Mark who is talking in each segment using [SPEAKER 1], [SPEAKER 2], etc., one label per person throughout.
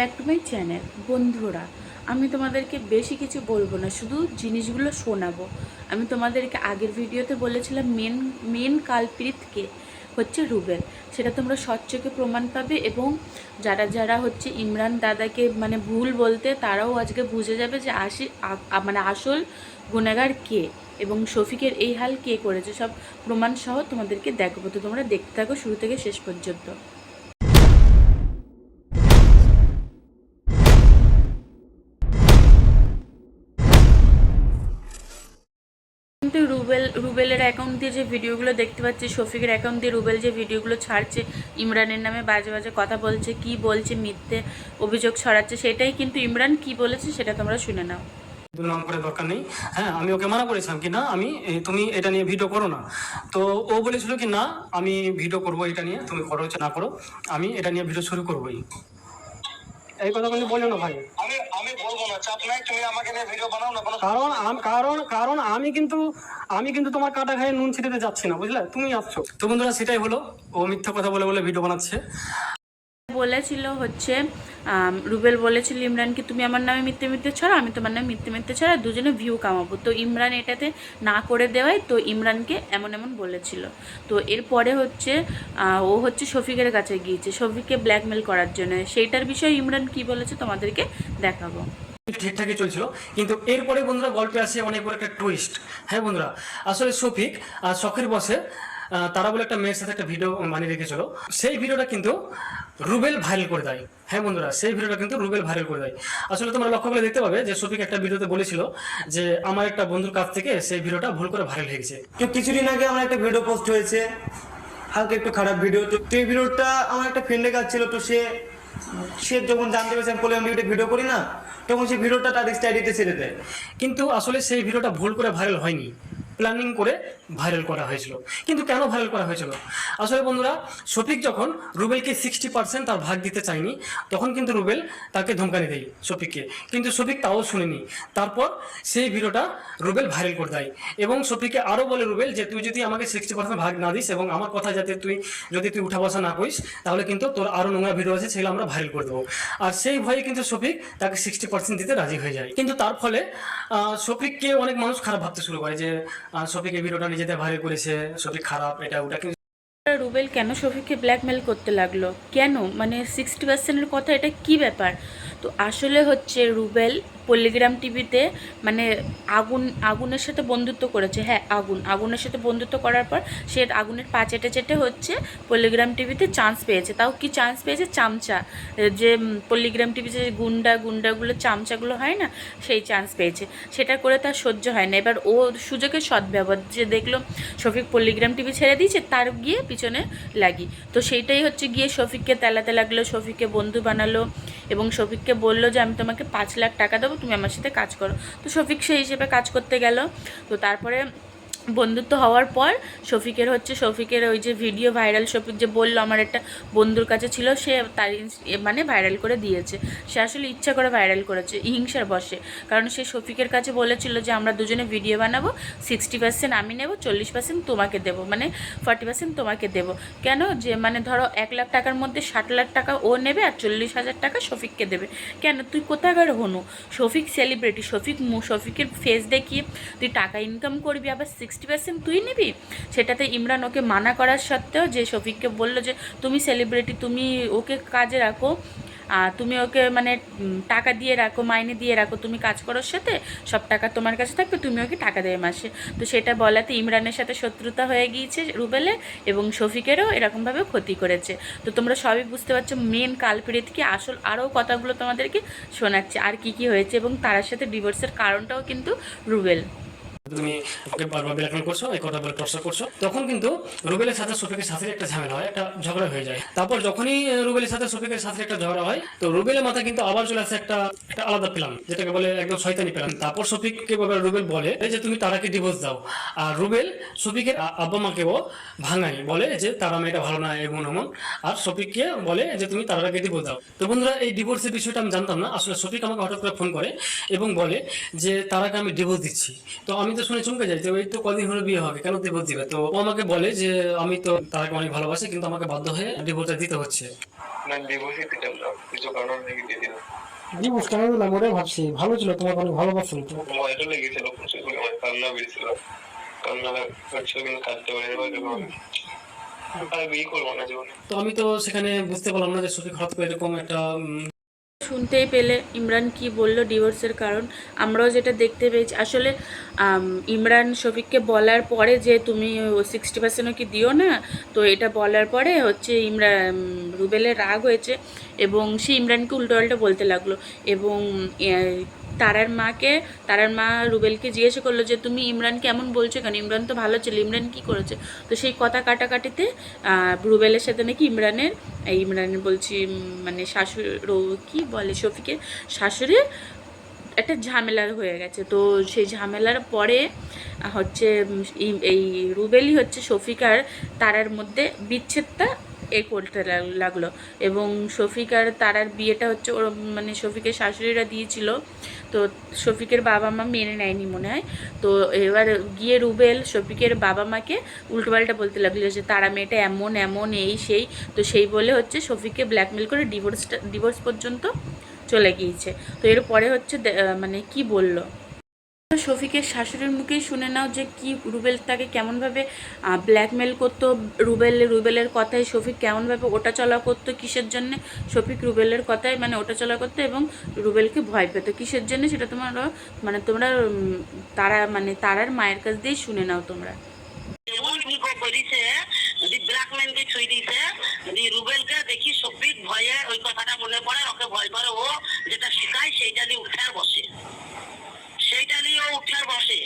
[SPEAKER 1] Back to my channel বন্ধুরা, আমি তোমাদেরকে বেশি কিছু বলব না, শুধু জিনিসগুলো শোনাবো। আমি তোমাদেরকে আগের ভিডিওতে বলেছিলাম মেন মেন কালপ্রিতকে হচ্ছে রুবেল। সেটা তোমরা স্বচ্ছকে প্রমাণ পাবে এবং যারা যারা হচ্ছে ইমরান দাদাকে মানে ভুল বলতে, তারাও আজকে বুঝে যাবে যে আসি মানে আসল গুণাগার কে এবং শফিকের এই হাল কে করেছে। সব প্রমাণ সহ তোমাদেরকে দেখব। তো তোমরা দেখতে থাকো শুরু থেকে শেষ পর্যন্ত। রুবেল, রুবেলের অ্যাকাউন্ট দিয়ে যে ভিডিওগুলো দেখতে পাচ্ছি, শফিকের অ্যাকাউন্ট দিয়ে রুবেল যে ভিডিওগুলো ছাড়ছে, ইমরানের নামে বাজে বাজে কথা বলছে, কি বলছে, মিথ্যে অভিযোগ ছড়াচ্ছে, সেটাই কিন্তু ইমরান কি বলেছে সেটা তোমরা শুনে নাও।
[SPEAKER 2] নাম করে দরকার নেই। হ্যাঁ আমি ওকে মানা করেছিলাম কি, না, আমি তুমি এটা নিয়ে ভিডিও করো না। তো ও বলেছিল কি, না, আমি ভিডিও করব এটা নিয়ে, তুমি করো না করো, আমি এটা নিয়ে ভিডিও শুরু করবোই। এই কথা কিন্তু বলো না ভাই। কারণ কারণ কারণ আমি কিন্তু আমি কিন্তু তোমার কাটা খাই নুন ছিটাতে যাচ্ছি না বুঝলে? তুমি আসছো। তো বন্ধুরা সেটাই হলো। ও মিথ্যা কথা বলে বলে ভিডিও বানাচ্ছে।
[SPEAKER 1] বলেছিল হচ্ছে রুবেল বলেছিল ইমরানকে তুমি আমার নামে মিথ্যে মিথ্যে ছড়া আমি তোমার নামে মিথ্যে মিথ্যে ছড়া দুজনে ভিউ কামাবো। তো ইমরান এটাতে না করে দেওয়ায় তো ইমরানকে এমন এমন বলেছিল। তো এরপরে হচ্ছে আহ, ও হচ্ছে শফিকের কাছে গিয়েছে। শফিককে ব্ল্যাকমেল করার জন্য। সেইটার বিষয়ে ইমরান কি বলেছে তোমাদেরকে দেখাবো।
[SPEAKER 2] ঠিকঠাকই চলছিল। কিন্তু এরপরে বন্ধুরা গল্পে আসে অনেক বড় একটা টুইস্ট হ্যাঁ বন্ধুরা, আসলে শফিক আর শখের বসে তারা বলে একটা মেয়ের সাথে একটা ভিডিও বানিয়ে রেখেছিল। সেই ভিডিওটা কিন্তু রুবেল ভাইরাল করে দেয়। হ্যাঁ বন্ধুরা, সেই ভিডিওটা কিন্তু রুবেল ভাইরাল করে দেয়। আসলে তোমরা লক্ষ্য করে দেখতে পাবে যে শফিক একটা ভিডিওতে বলেছিল যে, আমার একটা বন্ধুর কাছ থেকে সেই ভিডিওটা ভুল করে ভাইরাল হয়ে গেছে।
[SPEAKER 3] তো কিছুদিন আগে আমার একটা ভিডিও পোস্ট হয়েছে। হালকা একটু খারাপ ভিডিও তো এই ভিডিওটা আমার একটা ফ্রেন্ডের কাছে ছিল। তো সে সে যখন জানতে পেরেছে আমি বলে আমি ভিডিও করি না? তখন সেই ভিডিওটা তার স্টাডিতে ছেড়ে দেয়।
[SPEAKER 2] কিন্তু আসলে সেই ভিডিওটা ভুল করে ভাইরাল হয়নি। প্ল্যানিং করে ভাইরাল করা হয়েছিল। কিন্তু কেন ভাইরাল করা হয়েছিল? আসলে বন্ধুরা, শফিক যখন রুবেলকে সিক্সটি পার্সেন্ট তার ভাগ দিতে চায়নি, তখন কিন্তু রুবেল তাকে ধমকানি দেয় শফিককে। কিন্তু শফিক তাও শুনেনি। তারপর সেই ভিডিওটা রুবেল ভাইরাল করে দেয় এবং শফিককে আরও বলে, রুবেল, যে তুই যদি আমাকে সিক্সটি পার্সেন্ট ভাগ না দিস এবং আমার কথা যাতে তুই, যদি তুই উঠা বসা না করিস, তাহলে কিন্তু তোর আরও নোংরা ভিডিও আছে, সেগুলো আমরা ভাইরাল করে দেবো। আর সেই ভয়ে কিন্তু শফিক তাকে সিক্সটি পার্সেন্ট দিতে রাজি হয়ে যায়। কিন্তু তার ফলে শফিককে অনেক মানুষ খারাপ ভাবতে শুরু করে যে আহ, শফিক এই ভিডিওটা নিজেদের ভারে করেছে। শফিক খারাপ এটা ওটা কিন্তু
[SPEAKER 1] রুবেল কেন শফিককে ব্ল্যাকমেল করতে লাগল? কেন? মানে সিক্সটি পার্সেন্টের কথা এটা কি ব্যাপার? তো আসলে হচ্ছে রুবেল পল্লিগ্রাম টিভিতে মানে আগুন, আগুনের সাথে বন্ধুত্ব করেছে। হ্যাঁ আগুন, আগুনের সাথে বন্ধুত্ব করার পর সে আগুনের পা চেটে চেটে হচ্ছে পল্লিগ্রাম টিভিতে চান্স পেয়েছে। তাও কি চান্স পেয়েছে? চামচা। যে পল্লিগ্রাম টিভিতে যে গুন্ডা, গুন্ডাগুলো, চামচাগুলো হয় না, সেই চান্স পেয়েছে। সেটা করে তার সহ্য হয় না। এবার ও সুযোগের সদ্ব্যবহার যে দেখল শফিক পল্লিগ্রাম টিভি ছেড়ে দিয়েছে, তার গিয়ে পিছনে লাগি। তো সেইটাই হচ্ছে গিয়ে শফিককে তেলাতে লাগল, শফিককে বন্ধু বানালো এবং শফিককে বলল যে, আমি তোমাকে পাঁচ লাখ টাকা দেবো তুমি আমার সাথে কাজ করো। তো শফিক সেই হিসেবে কাজ করতে গেল। তো তারপরে বন্ধুত্ব হওয়ার পর শফিকের হচ্ছে, শফিকের ওই যে ভিডিও ভাইরাল শফিক যে বলল আমার একটা বন্ধুর কাছে ছিল, সে তার মানে ভাইরাল করে দিয়েছে। সে আসলে ইচ্ছা করে ভাইরাল করেছে, হিংসার বসে কারণ সে শফিকের কাছে বলেছিল যে, আমরা দুজনে ভিডিও বানাবো সিক্সটি পার্সেন্ট আমি নেব, চল্লিশ পার্সেন্ট তোমাকে দেবো মানে ফর্টি পার্সেন্ট তোমাকে দেবো। কেন? যে মানে ধরো এক লাখ টাকার মধ্যে ষাট লাখ টাকা ও নেবে আর চল্লিশ হাজার টাকা শফিককে দেবে। কেন? তুই কোথাকার হনু? শফিক সেলিব্রিটি শফিক মু- শফিকের ফেস দেখিয়ে তুই টাকা ইনকাম করবি, আবার সিক্সটি পার্সেন্ট তুই নিবি? সেটাতে ইমরান ওকে মানা করার সত্ত্বেও যে শফিককে বলল যে তুমি সেলিব্রিটি তুমি ওকে কাজে রাখো তুমি ওকে মানে টাকা দিয়ে রাখো, মাইনে দিয়ে রাখো, তুমি কাজ করোর সাথে, সব টাকা তোমার কাছে থাকবে, তুমি ওকে টাকা দেবে মাসে। তো সেটা বলাতে ইমরানের সাথে শত্রুতা হয়ে গিয়েছে রুবেলে এবং শফিকেরও এরকমভাবে ক্ষতি করেছে। তো তোমরা সবই বুঝতে পারছ, মেন কালপিরিত কি, আসল আরও কথাগুলো তোমাদেরকে শোনাচ্ছে, আর কি কি হয়েছে এবং তার সাথে ডিভোর্সের কারণটাও কিন্তু রুবেল।
[SPEAKER 2] তুমি ওকে বারবার ব্ল্যাকমেল করছ, এই কথা বলে টর্চার করছ। তখন কিন্তু রুবেলের সাথে শফিকের সাথে একটা ঝামেলা হয়, একটা ঝগড়া হয়ে যায়। তারপর যখনই রুবেলের সাথে শফিকের সাথে একটা ঝগড়া হয়, তো রুবেলের মাথায় কিন্তু আবার চলে আসে একটা একটা আলাদা প্ল্যান, যেটাকে বলে একদম শয়তানি প্ল্যান। তারপর শফিককে বলে, রুবেল বলে যে, তুমি তারাকে ডিভোর্স দাও। আর রুবেল শফিকের আ- আব্বা মাকেও ভাঙায়, বলে যে, তারা মেয়েটা ভালো না, এমন এমন। আর শফিককে বলে যে, তুমি তারাকে ডিভোর্স দাও। তো বন্ধুরা, এই ডিভোর্সের বিষয়টা আমি জানতাম না। আসলে শফিক আমাকে হঠাৎ করে ফোন করে এবং বলে যে, তারাকে আমি ডিভোর্স দিচ্ছি। তো আমি তো শুনে চমকে যাই যে ওই তো কদিন হলে বিয়ে হবে কেন ডিভোর্স দিবে? তো ও আমাকে বলে যে আমি তো তারাকে অনেক ভালোবাসি কিন্তু আমাকে বাধ্য হয়ে ডিভোর্সটা দিতে হচ্ছে।
[SPEAKER 4] না ডিভোর্সই দিলাম না কিছু কারণ লেগে দিয়ে দিলাম
[SPEAKER 2] ডিভোর্স কেন দিলাম ওটাই ভাবছি ভালো ছিল তোমাকে অনেক ভালোবাসতাম তো।
[SPEAKER 4] লেগেছিল প্রচুর পরিমাণে কান্না বেরিয়েছিল কান্না হচ্ছিল কিন্তু কাঁদতে পারি আর বিয়ে করব না জীবনে।
[SPEAKER 2] তো আমি তো সেখানে বুঝতে পারলাম না যে সফিক হঠাৎ করে এরকম একটা
[SPEAKER 1] শুনতেই পেলে। ইমরান কি বলল ডিভোর্সের কারণ? আমরাও যেটা দেখতে পেয়েছি। আসলে ইমরান শফিককে বলার পরে যে তুমি সিক্সটি পার্সেন্টও কি দিও না, তো এটা বলার পরে হচ্ছে ইমরান, রুবেলের রাগ হয়েছে এবং সে ইমরানকে উল্টোপাল্টা বলতে লাগল এবং তারার মাকে, তারার মা রুবেলকে জিজ্ঞাসা করল যে, তুমি ইমরানকে এমন বলছো কেন? ইমরান তো ভালো ছিল, ইমরান কি করেছে? তো সেই কথা কাটাকাটিতে রুবেলের সাথে নাকি ইমরানের ইমরানের বলছি মানে শাশুড়ি, কি বলে শফিকের শাশুড়ির একটা ঝামেলা হয়ে গেছে। তো সেই ঝামেলার পরে, হচ্ছে এই- এই রুবেলই হচ্ছে শফিকার তারার মধ্যে বিচ্ছেদটা এ করতে লাগ- লাগল। এবং শফিকার তারার বিয়েটা হচ্ছে ওর মানে শফিকের শাশুড়িরা দিয়েছিল। তো শফিকের বাবা মা মেনে নেয়নি মনে হয়। তো এবার গিয়ে রুবেল শফিকের বাবা মাকে উল্টোপাল্টা বলতে লাগল যে, তারা মেয়েটা এমন এমন, এই, সেই। তো সেই বলে হচ্ছে শফিককে ব্ল্যাকমেল করে ডিভোর্সটা ডিভোর্স পর্যন্ত চলে গিয়েছে। তো এরপরে হচ্ছে মানে কি বলল? শফিকের শাশুড়ির মুখেই শুনে নাও যে কি রুবেল তাকে কেমনভাবে ব্ল্যাকমেল করতো, রুবেল, রুবেলের কথায় শফিক কেমনভাবে ওটা চলা করতো, কিসের জন্য? শফিক রুবেলের কথায় মানে ওটা চলা করতো এবং রুবেলকে ভয় পেত। কিসের জন্য? সেটা তোমরা মানে তোমরা তারা মানে তারার মায়ের কাছ দিয়েই শুনে নাও তোমরা
[SPEAKER 5] এমন কি করিছে দি ব্ল্যাকম্যান কে ছুই দিছে দি রুবেল কে দেখি সফিক ভয়ে ওই কথাটা মনে পড়ে ওকে ভয় করে ও যেটা শিখায় সেইটা নিয়ে উঠে আর বসে সেইটা নিয়ে ও উঠে আর বসে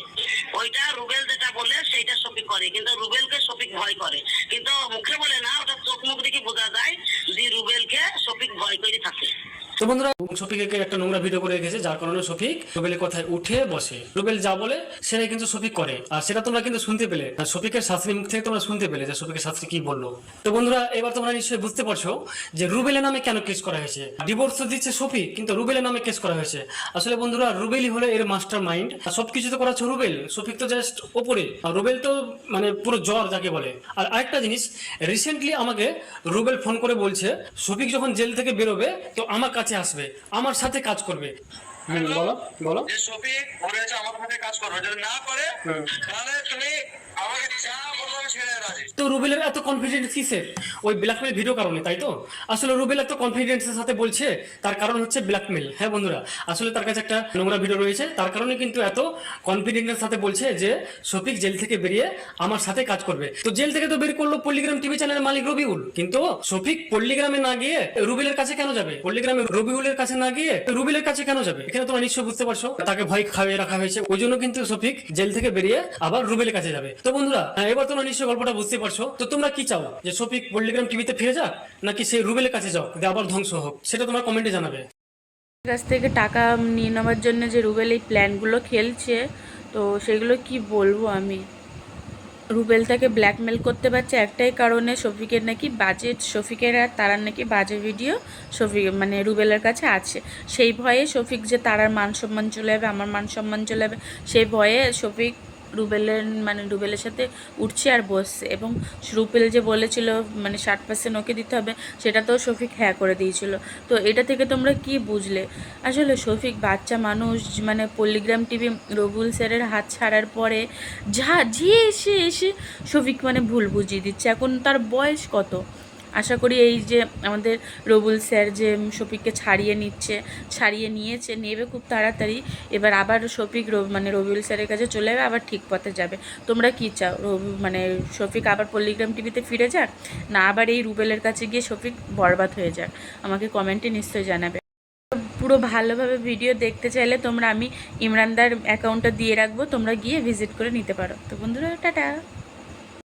[SPEAKER 5] ওইটা রুবেল যেটা বলে সেইটা সফিক করে, কিন্তু রুবেলকে সফিক ভয় করে। কিন্তু মুখে বলে না, ওটা চোখ মুখ দেখে বোঝা যায় যে রুবেলকে সফিক ভয় করে থাকে।
[SPEAKER 2] তো বন্ধুরা শফিকে একটা নোংরা ভিডিও করে রেখেছে, যার কারণে শফিক রুবেলের কথায় উঠে বসে। রুবেল যা বলে, সেটাই কিন্তু শফিক করে। আর সেটা তোমরা কিন্তু শুনতে পেলে। শফিকের শাস্ত্রীর মুখ থেকে তোমরা শুনতে পেলে যে শফিকের শাস্ত্রী কি বলল। তো বন্ধুরা, এবার তোমরা নিশ্চয়ই বুঝতে পারছ যে রুবেলের নামে কেন কেস করা হয়েছে। ডিভোর্স দিচ্ছে শফিক, কিন্তু রুবেলের নামে কেস করা হয়েছে। আসলে বন্ধুরা, রুবেলই হলো এর মাস্টার মাইন্ড সবকিছু তো করাচ্ছে রুবেল। শফিক তো জাস্ট ওপরে। আর রুবেল তো মানে পুরো জ্বর যাকে বলে। আর আরেকটা জিনিস রিসেন্টলি আমাকে রুবেল ফোন করে বলছে, শফিক যখন জেল থেকে বেরোবে, তো আমার কাছে আসবে। আমার সাথে কাজ করবে। হুম বলো বলো।
[SPEAKER 4] যে শফিক ঘুরেছে আমার সাথে কাজ করবে যদি না করে তাহলে তুমি
[SPEAKER 2] তো রুবেলের এত কনফিডেন্স কিসের? ওই ব্ল্যাকমেল ভিডিও কারণে, তাই তো? আসলে রুবেল এত কনফিডেন্সের সাথে বলছে, তার কারণ হচ্ছে ব্ল্যাকমেল হ্যাঁ বন্ধুরা? আসলে তার কাছে একটা নোংরা ভিডিও রয়েছে, তার কারণে কিন্তু এত কনফিডেন্সের সাথে বলছে যে, শফিক জেল থেকে বেরিয়ে আমার সাথে কাজ করবে। তো জেল থেকে তো বের করল পল্লিগ্রাম টিভি চ্যানেলের মালিক রবিউল। কিন্তু শফিক পল্লিগ্রামে না গিয়ে রুবেলের কাছে কেন যাবে? পল্লিগ্রামে রবিউলের কাছে না গিয়ে রুবেলের কাছে কেন যাবে? এখানে তোমরা নিশ্চয়ই বুঝতে পারছ। তাকে ভয় খাওয়িয়ে রাখা হয়েছে। ওই জন্য কিন্তু শফিক জেল থেকে বেরিয়ে আবার রুবেলের কাছে যাবে। তো বন্ধুরা হ্যাঁ, এবার তোমরা নিশ্চয়ই গল্পটা বুঝতে পারছ। তো তোমরা কি চাও? যে শফিক পল্লিগ্রাম টিভিতে ফিরে যাক নাকি সেই রুবেলের কাছে যাও আবার ধ্বংস হোক? সেটা তোমরা কমেন্টে জানাবে।
[SPEAKER 1] কাছ থেকে টাকা নিয়ে নেওয়ার জন্য যে রুবেল এই প্ল্যানগুলো খেলছে তো সেগুলো কি বলব আমি? রুবেল তাকে ব্ল্যাকমেল করতে পারছে একটাই কারণে শফিকের নাকি বাজে শফিকের আর তারার নাকি বাজে ভিডিও শফিক মানে রুবেলের কাছে আছে। সেই ভয়ে শফিক যে তারার মান সম্মান চলে যাবে আমার মান সম্মান চলে যাবে সেই ভয়ে শফিক রুবেলের মানে রুবেলের সাথে উঠছে আর বসছে। এবং রুবেল যে বলেছিল মানে ষাট পার্সেন্ট ওকে দিতে হবে, সেটা তো শফিক হ্যাঁ করে দিয়েছিল। তো এটা থেকে তোমরা কি বুঝলে? আসলে শফিক বাচ্চা মানুষ মানে পল্লিগ্রাম টিভি রবুল স্যারের হাত ছাড়ার পরে যা, যে এসে এসে শফিক মানে ভুল বুঝিয়ে দিচ্ছে। এখন তার বয়স কত? আশা করি এই যে আমাদের রবুল স্যার যে শফিককে ছাড়িয়ে নিচ্ছে, ছাড়িয়ে নিয়েছে, নেবে খুব তাড়াতাড়ি। এবার আবার শফিক মানে রবিউল স্যারের কাছে চলে যাবে, আবার ঠিক পথে যাবে। তোমরা কি চাও? রবি মানে শফিক আবার পল্লিগ্রাম টিভিতে ফিরে যাক? না আবার এই রুবেলের কাছে গিয়ে শফিক বরবাদ হয়ে যাক? আমাকে কমেন্টে নিশ্চয়ই জানাবে। পুরো ভালোভাবে ভিডিও দেখতে চাইলে তোমরা আমি ইমরানদার অ্যাকাউন্টটা দিয়ে রাখব, তোমরা গিয়ে ভিজিট করে নিতে পারো। তো বন্ধুরা, টাটা!